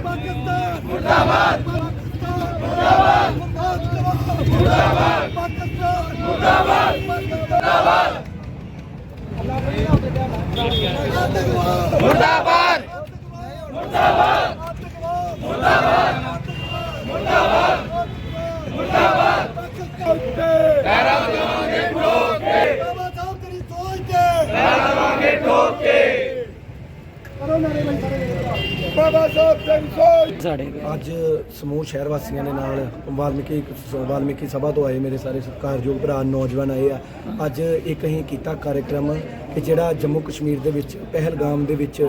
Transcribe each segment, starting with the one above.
ਪਾਕਿਸਤਾਨ ਮੁਰਦਾਬਾਦ ਮੁਰਦਾਬਾਦ ਮੁਰਦਾਬਾਦ ਪਾਕਿਸਤਾਨ ਮੁਰਦਾਬਾਦ ਮੁਰਦਾਬਾਦ ਮੁਰਦਾਬਾਦ ਮੁਰਦਾਬਾਦ ਮੁਰਦਾਬਾਦ ਮੁਰਦਾਬਾਦ ਮੁਰਦਾਬਾਦ ਪੈਰਾਂ ਲਗਾਵਾਂਗੇ ਠੋਕ ਕੇ ਮੁਰਦਾਬਾਦ ਤੇਰੀ ਸੋਚ ਕੇ ਪੈਰਾਂ ਲਗਾਵਾਂਗੇ ਠੋਕ ਕੇ ਕਰੋ ਨਾਰੇ ਬਈ ਸਾਰੇ ਬਾਬਾ ਸਾਹਿਬ ਤੇਰੀ ਸੋਚ ਅੱਜ ਸਮੂਹ ਸ਼ਹਿਰ ਵਾਸੀਆਂ ਦੇ ਨਾਲ ਵਾਲਮੀਕੀ ਵਾਲਮੀਕੀ ਸਭਾ ਤੋਂ ਆਏ ਮੇਰੇ ਸਾਰੇ ਸਤਿਕਾਰਯੋਗ ਭਰਾ ਨੌਜਵਾਨ ਆਏ ਆ। ਅੱਜ ਇੱਕ ਅਸੀਂ ਕੀਤਾ ਕਾਰਜਕ੍ਰਮ ਕਿ ਜਿਹੜਾ ਜੰਮੂ ਕਸ਼ਮੀਰ ਦੇ ਵਿੱਚ ਪਹਿਲਗਾਮ ਦੇ ਵਿੱਚ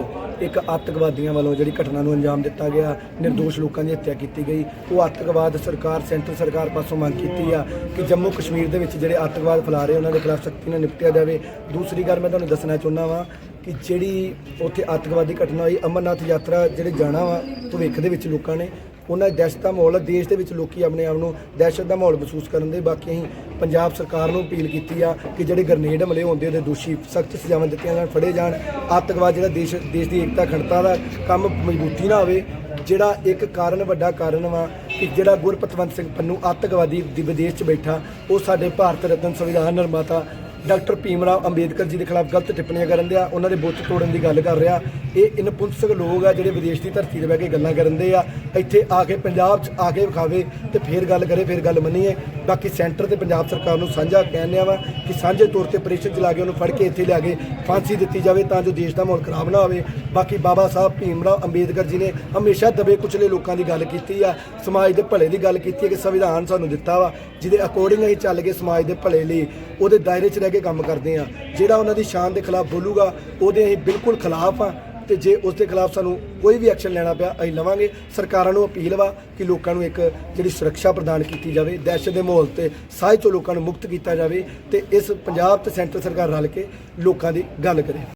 ਇੱਕ ਅੱਤਵਾਦੀਆਂ ਵੱਲੋਂ ਜਿਹੜੀ ਘਟਨਾ ਨੂੰ ਅੰਜਾਮ ਦਿੱਤਾ ਗਿਆ ਨਿਰਦੋਸ਼ ਲੋਕਾਂ ਦੀ ਹੱਤਿਆ ਕੀਤੀ ਗਈ। ਉਹ ਅੱਤਵਾਦ ਸਰਕਾਰ ਸੈਂਟਰ ਸਰਕਾਰ ਪਾਸੋਂ ਮੰਗ ਕੀਤੀ ਆ ਕਿ ਜੰਮੂ ਕਸ਼ਮੀਰ ਦੇ ਵਿੱਚ ਜਿਹੜੇ ਅੱਤਵਾਦ ਫੈਲਾ ਰਹੇ ਉਹਨਾਂ ਦੇ ਖਿਲਾਫ ਸਖਤੀ ਨਾਲ ਨਿਪਟਿਆ ਜਾਵੇ। ਦੂਸਰੀ ਗੱਲ ਮੈਂ ਤੁਹਾਨੂੰ ਦੱਸਣਾ ਚਾਹੁੰਦਾ ਵਾਂ ਕਿ ਜਿਹੜੀ ਉੱਥੇ ਆਤੰਕਵਾਦੀ ਘਟਨਾ ਹੋਈ, ਅਮਰਨਾਥ ਯਾਤਰਾ ਜਿਹੜੇ ਜਾਣਾ ਵਾ, ਭਵਿੱਖ ਦੇ ਵਿੱਚ ਲੋਕਾਂ ਨੇ, ਉਹਨਾਂ ਦਹਿਸ਼ਤ ਦਾ ਮਾਹੌਲ ਦੇਸ਼ ਦੇ ਵਿੱਚ ਲੋਕੀ ਆਪਣੇ ਆਪ ਨੂੰ ਦਹਿਸ਼ਤ ਦਾ ਮਾਹੌਲ ਮਹਿਸੂਸ ਕਰਨ ਦੇ, ਬਾਕੀ ਅਸੀਂ ਪੰਜਾਬ ਸਰਕਾਰ ਨੂੰ ਅਪੀਲ ਕੀਤੀ ਆ ਕਿ ਜਿਹੜੇ ਗਰਨੇਡ ਹਮਲੇ ਹੁੰਦੇ ਉਹਦੇ ਦੋਸ਼ੀ ਸਖਤ ਸਜ਼ਾਵਾਂ ਦਿੱਤੀਆਂ ਜਾਣ, ਫੜੇ ਜਾਣ। ਆਤੰਕਵਾਦ ਜਿਹੜਾ ਦੇਸ਼ ਦੇਸ਼ ਦੀ ਏਕਤਾ ਖੰਡਤਾ ਦਾ ਕੰਮ ਮਜ਼ਬੂਤੀ ਨਾ ਹੋਵੇ, ਜਿਹੜਾ ਇੱਕ ਕਾਰਨ, ਵੱਡਾ ਕਾਰਨ ਵਾ ਕਿ ਜਿਹੜਾ ਗੁਰਪਤਵੰਤ ਸਿੰਘ ਪੰਨੂ ਆਤੰਕਵਾਦੀ ਵਿਦੇਸ਼ 'ਚ ਬੈਠਾ, ਉਹ ਸਾਡੇ ਭਾਰਤ ਰਤਨ ਸੰਵਿਧਾਨ ਨਿਰਮਾਤਾ ਡਾਕਟਰ ਭੀਮ ਰਾਓ ਅੰਬੇਦਕਰ ਜੀ ਦੇ ਖਿਲਾਫ ਗਲਤ ਟਿੱਪਣੀਆਂ ਕਰਨ ਦਿਆ, ਉਹਨਾਂ ਦੇ ਬੁੱਤ ਤੋੜਨ ਦੀ ਗੱਲ ਕਰ ਰਿਹਾ। ਇਹ ਇਨਪੁੰਸਕ ਲੋਕ ਆ ਜਿਹੜੇ ਵਿਦੇਸ਼ ਦੀ ਧਰਤੀ ਤੇ ਬਹਿ ਕੇ ਗੱਲਾਂ ਕਰਨ ਦੇ ਆ। ਇੱਥੇ ਆ ਕੇ ਪੰਜਾਬ 'ਚ ਆ ਕੇ ਵਿਖਾਵੇ ਤੇ ਫੇਰ ਗੱਲ ਕਰੇ, ਫੇਰ ਗੱਲ ਮੰਨੀਏ। ਬਾਕੀ ਸੈਂਟਰ ਤੇ ਪੰਜਾਬ ਸਰਕਾਰ ਨੂੰ ਸਾਂਝਾ ਕਹਿੰਦੇ ਵਾ ਕਿ ਸਾਂਝੇ ਤੌਰ ਤੇ ਆਪਰੇਸ਼ਨ ਚਲਾ ਕੇ ਉਹਨੂੰ ਫੜ ਕੇ ਇੱਥੇ ਲਿਆ ਕੇ ਫਾਂਸੀ ਦਿੱਤੀ ਜਾਵੇ ਤਾਂ ਜੋ ਦੇਸ਼ ਦਾ ਮਾਹੌਲ ਖਰਾਬ ਨਾ ਹੋਵੇ। ਬਾਕੀ ਬਾਬਾ ਸਾਹਿਬ ਭੀਮ ਰਾਓ ਅੰਬੇਦਕਰ ਜੀ ਨੇ ਹਮੇਸ਼ਾ ਦਬੇ ਕੁਚਲੇ ਲੋਕਾਂ ਦੀ ਗੱਲ ਕੀਤੀ ਆ। ਸਮਾਜ ਦੇ ਭਲੇ ਦੀ ਗੱਲ ਕੀਤੀ ਹੈ ਕਿ ਸੰਵਿਧਾਨ ਸਾਨੂੰ ਦਿੱਤਾ ਵਾ, ਜਿਹਦੇ ਅਕੋਰਡਿੰਗ ਅਸੀਂ ਚੱਲ ਕੇ ਸਮਾਜ ਦੇ ਭਲੇ ਲਈ। ਉਹਦੇ ਦਾਇਰੇ 'ਚ ਰਹਿ ਕੇ ਕੰਮ ਕਰਦੇ ਆ, ਜਿਹੜਾ ਉਹਨਾਂ ਦੀ ਸ਼ਾਨ ਦੇ ਖਿਲਾਫ ਬੋਲੂਗਾ, ਉਹਦੇ ਅਸੀਂ ਬਿਲਕੁਲ ਖਿਲਾਫ ਆ ਤੇ ਜੇ ਉਸ ਦੇ ਖਿਲਾਫ ਸਾਨੂੰ ਕੋਈ ਵੀ ਐਕਸ਼ਨ ਲੈਣਾ ਪਿਆ, ਅਸੀਂ ਲਵਾਂਗੇ। ਸਰਕਾਰਾਂ ਨੂੰ ਅਪੀਲ ਵਾ ਕਿ ਲੋਕਾਂ ਨੂੰ ਇੱਕ ਜਿਹੜੀ ਸੁਰੱਖਿਆ ਪ੍ਰਦਾਨ ਕੀਤੀ ਜਾਵੇ, ਦਹਿਸ਼ਤ ਦੇ ਮਾਹੌਲ ਤੇ ਸਾਹ ਤੋਂ ਲੋਕਾਂ ਨੂੰ ਮੁਕਤ ਕੀਤਾ ਜਾਵੇ ਤੇ ਇਸ ਪੰਜਾਬ ਤੇ ਸੈਂਟਰ ਸਰਕਾਰ ਰਲ ਕੇ ਲੋਕਾਂ ਦੀ ਗੱਲ ਕਰੇ।